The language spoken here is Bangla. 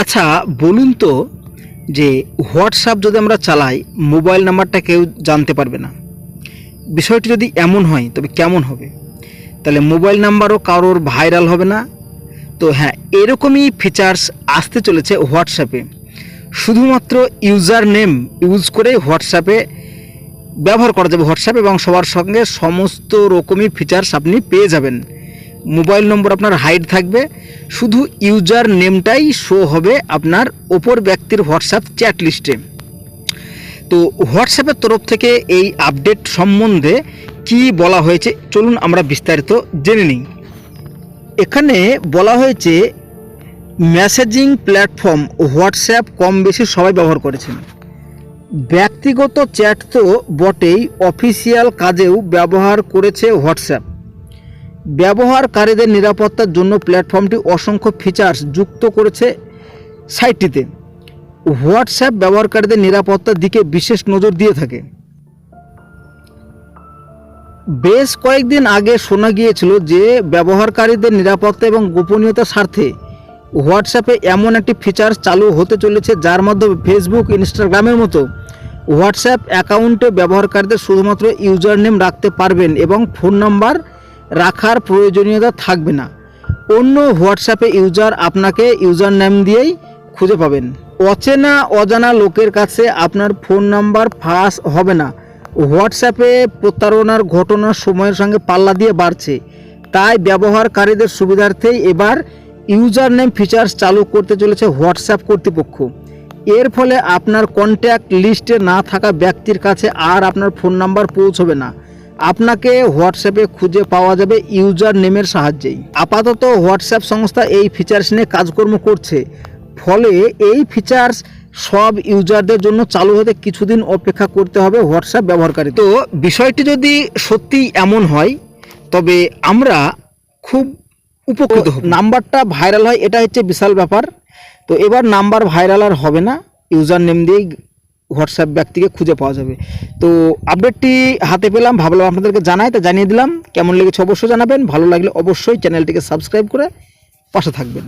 আচ্ছা বলুন তো যে হোয়াটসঅ্যাপ যদি আমরা চালাই, মোবাইল নাম্বারটা কেউ জানতে পারবে না। বিষয়টি যদি এমন হয়, তবে কেমন হবে? তাহলে মোবাইল নাম্বারও কারোর ভাইরাল হবে না। তো হ্যাঁ এরকমই ফিচার্স আসতে চলেছে হোয়াটসঅ্যাপে শুধুমাত্র ইউজার নেম ইউজ করে হোয়াটসঅ্যাপে ব্যবহার করা যাবে হোয়াটসঅ্যাপ এবং সবার সঙ্গে সমস্ত রকমই ফিচার্স আপনি পেয়ে যাবেন। মোবাইল নম্বর আপনার হাইড থাকবে। শুধু ইউজার নেমটাই শো হবে আপনার ওপর ব্যক্তির হোয়াটসঅ্যাপ চ্যাট লিস্টে তো হোয়াটসঅ্যাপের তরফ থেকে এই আপডেট সম্বন্ধে কি বলা হয়েছে, চলুন আমরা বিস্তারিত জেনে নিই। এখানে বলা হয়েছে মেসেজিং প্ল্যাটফর্ম হোয়াটসঅ্যাপ কম বেশি সবাই ব্যবহার করেছেন। ব্যক্তিগত চ্যাট তো বটেই অফিসিয়াল কাজেও ব্যবহার করেছে হোয়াটসঅ্যাপ। ব্যবহারকারীদের নিরাপত্তার জন্য প্ল্যাটফর্মটি অসংখ্য ফিচার্স যুক্ত করেছে সাইটটিতে। হোয়াটসঅ্যাপ ব্যবহারকারীদের নিরাপত্তার দিকে বিশেষ নজর দিয়ে থাকে। বেশ কয়েকদিন আগে শোনা গিয়েছিল যে ব্যবহারকারীদের নিরাপত্তা এবং গোপনীয়তার স্বার্থে হোয়াটসঅ্যাপে এমন একটি ফিচার চালু হতে চলেছে যার মাধ্যমে ফেসবুক ইনস্টাগ্রামের মতো হোয়াটসঅ্যাপ অ্যাকাউন্টে ব্যবহারকারীদের শুধুমাত্র ইউজার নেম রাখতে পারবেন এবং ফোন নাম্বার রাখার প্রয়োজনীয়তা থাকবে না। অন্য হোয়াটসঅ্যাপে ইউজার আপনাকে ইউজার নেম দিয়েই খুঁজে পাবেন। অচেনা, অজানা লোকের কাছে আপনার ফোন নাম্বার ফাঁস হবে না। হোয়াটসঅ্যাপে প্রতারণার ঘটনা সময়ের সঙ্গে পাল্লা দিয়ে বাড়ছে। তাই ব্যবহারকারীদের সুবিধার্থেই এবার ইউজার নেম ফিচার্স চালু করতে চলেছে হোয়াটসঅ্যাপ কর্তৃপক্ষ। এর ফলে আপনার কন্ট্যাক্ট লিস্টে না থাকা ব্যক্তির কাছে আর আপনার ফোন নাম্বার পৌঁছবে না। আপনাকে হোয়াটসঅ্যাপে খুঁজে পাওয়া যাবে ইউজার নেমের সাহায্যেই। আপাতত হোয়াটসঅ্যাপ সংস্থা এই ফিচার্স নিয়ে কাজকর্ম করছে। ফলে এই ফিচার্স সব ইউজারদের জন্য চালু হতে কিছুদিন অপেক্ষা করতে হবে হোয়াটসঅ্যাপ ব্যবহারকারী তো বিষয়টি যদি সত্যি এমন হয় তবে আমরা খুব উপকৃত নাম্বারটা ভাইরাল হয় এটা হচ্ছে বিশাল ব্যাপার। তো এবার নাম্বার ভাইরাল আর হবে না। ইউজার নেম দিয়েই হোয়াটসঅ্যাপ ব্যক্তিকে খুঁজে পাওয়া যাবে। তো আপডেটটি হাতে পেলাম, ভাবলাম আপনাদেরকে জানাই, তা জানিয়ে দিলাম। কেমন লেগেছে অবশ্যই জানাবেন, ভালো লাগলে অবশ্যই চ্যানেলটিকে সাবস্ক্রাইব করে পাশে থাকবেন।